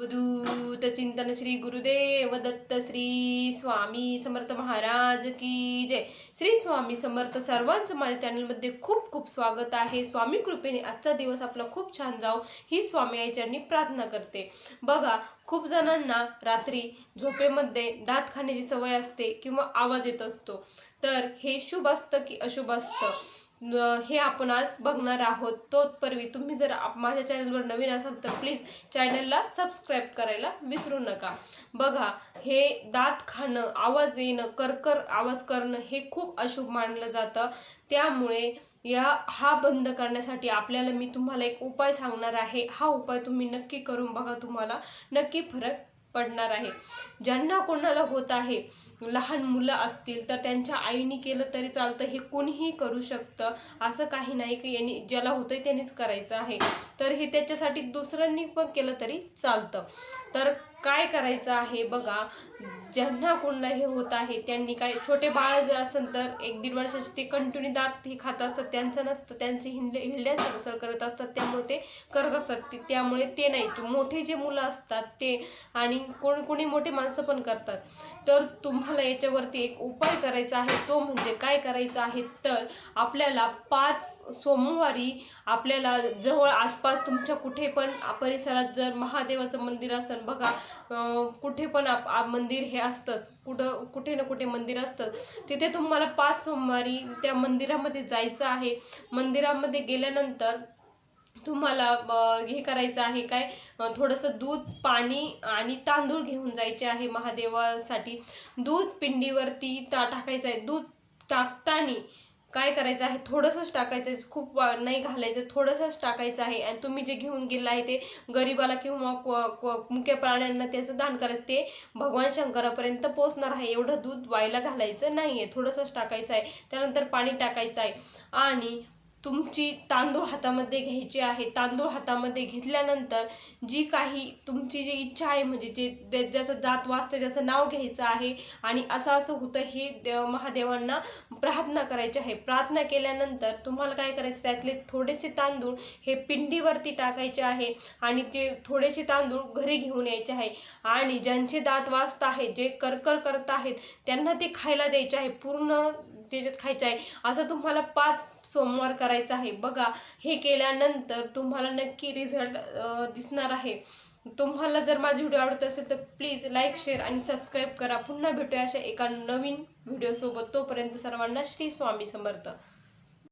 अवधूत चिंतन श्री गुरुदेव दत्त श्री स्वामी समर्थ महाराज की जय. श्री स्वामी समर्थ सर्वांचं माझ्या चॅनलमध्ये खूप खूप स्वागत आहे. स्वामी कृपेने आजचा दिवस आपला खूप छान जाओ ही स्वामी आईचरणी प्रार्थना करते. बघा खूप जणांना रात्री झोपेमध्ये दात खाण्याची सवय असते किंवा आवाज येत असतो. तर हे शुभ असतं की अशुभ असतं? हे आपण आज बघणार आहोत. तोपर्वी तुम्ही जर माझ्या चॅनलवर नवीन असाल तर प्लीज चॅनलला सबस्क्राईब करायला विसरू नका. बघा हे दात खाणं आवाज येणं करकर आवाज करणं हे खूप अशुभ मानलं जातं. त्यामुळे या हा बंद करण्यासाठी आपल्याला मी तुम्हाला एक उपाय सांगणार आहे. हा उपाय तुम्ही नक्की करून बघा तुम्हाला. नक्की फरक पडणार आहे. ज्यांना कोणाला होत आहे लहान मुलं असतील तर त्यांच्या आईने केलं तरी चालतं हे कोणीही करू शकतं असं काही नाही की यांनी ज्याला होतंय त्यांनीच करायचं आहे. तर हे त्याच्यासाठी दुसऱ्यांनी पण केलं तरी चालतं. तर काय करायचं आहे बघा. ज्यांना कोणाला हे होत आहे त्यांनी काय छोटे बाळ जर असेल तर एक दीड वर्षाचे ते कंटिन्यू दात हे खात असतात. त्यांचं नसतं त्यांचे हिंडले हिरड्या सरसर करत असतात. त्यामुळे ते करत असतात. त्यामुळे ते नाही. तू मोठे जे मुलं असतात ते आणि कोणी कोणी मोठे माणसं पण करतात. तर तुम्हाला याच्यावरती एक उपाय करायचा आहे. तो म्हणजे काय करायचं आहे तर आपल्याला पाच सोमवारी आपल्याला जवळ आसपास तुमच्या कुठे पण परिसरात जर महादेवाचं मंदिर असेल बघा कुठे पण आप मंदिर हे असतंच. कुठं कुठे ना कुठे मंदिर असतं तिथे तुम्हाला पाच सोमवारी त्या मंदिरामध्ये जायचं आहे. मंदिरामध्ये गेल्यानंतर तुम्हाला हे करायचं आहे काय? थोडंसं दूध पाणी आणि तांदूळ घेऊन जायचे आहे महादेवासाठी. दूध पिंडीवरती ता टाकायचं आहे. दूध टाकताना काय करायचं आहे? थोडंसंच टाकायचं आहे खूप वा- नाही घालायचं. थोडंसंच टाकायचं आहे. आणि तुम्ही जे घेऊन गेलं आहे ते गरिबाला किंवा क- मुक्या प्राण्यांना त्याचं दान करायचं. ते भगवान शंकरापर्यंत पोचणार आहे. एवढं दूध व्हायला घालायचं नाही आहे थोडंसंच टाकायचं आहे. त्यानंतर पाणी टाकायचं आहे. आणि तुमची तांदूळ हातामध्ये घ्यायची आहे तांदूळ हातामध्ये घेतल्यानंतर जी काही तुमची जी इच्छा आहे म्हणजे जे ज्याचं दात वाजतं त्याचं नाव घ्यायचं आहे आणि असं असं होतं हे देव महादेवांना प्रार्थना करायची आहे. प्रार्थना केल्यानंतर तुम्हाला काय करायचं त्यातले थोडेसे तांदूळ हे पिंडीवरती टाकायचे आहे आणि ते थोडेसे तांदूळ घरी घेऊन यायचे आहे आणि ज्यांचे दात वाचत आहेत जे करकर करत आहेत त्यांना ते खायला द्यायचे आहे. पूर्ण त्याच्यात खायचं आहे. असं तुम्हाला पाच सोमवार करायचं आहे. बघा हे केल्यानंतर तुम्हाला नक्की रिझल्ट दिसणार आहे. तुम्हाला जर माझी व्हिडिओ आवडत असेल तर प्लीज लाईक शेअर आणि सबस्क्राईब करा. पुन्हा भेटूया अशा एका नवीन व्हिडिओसोबत तोपर्यंत सर्वांना श्री स्वामी समर्थ.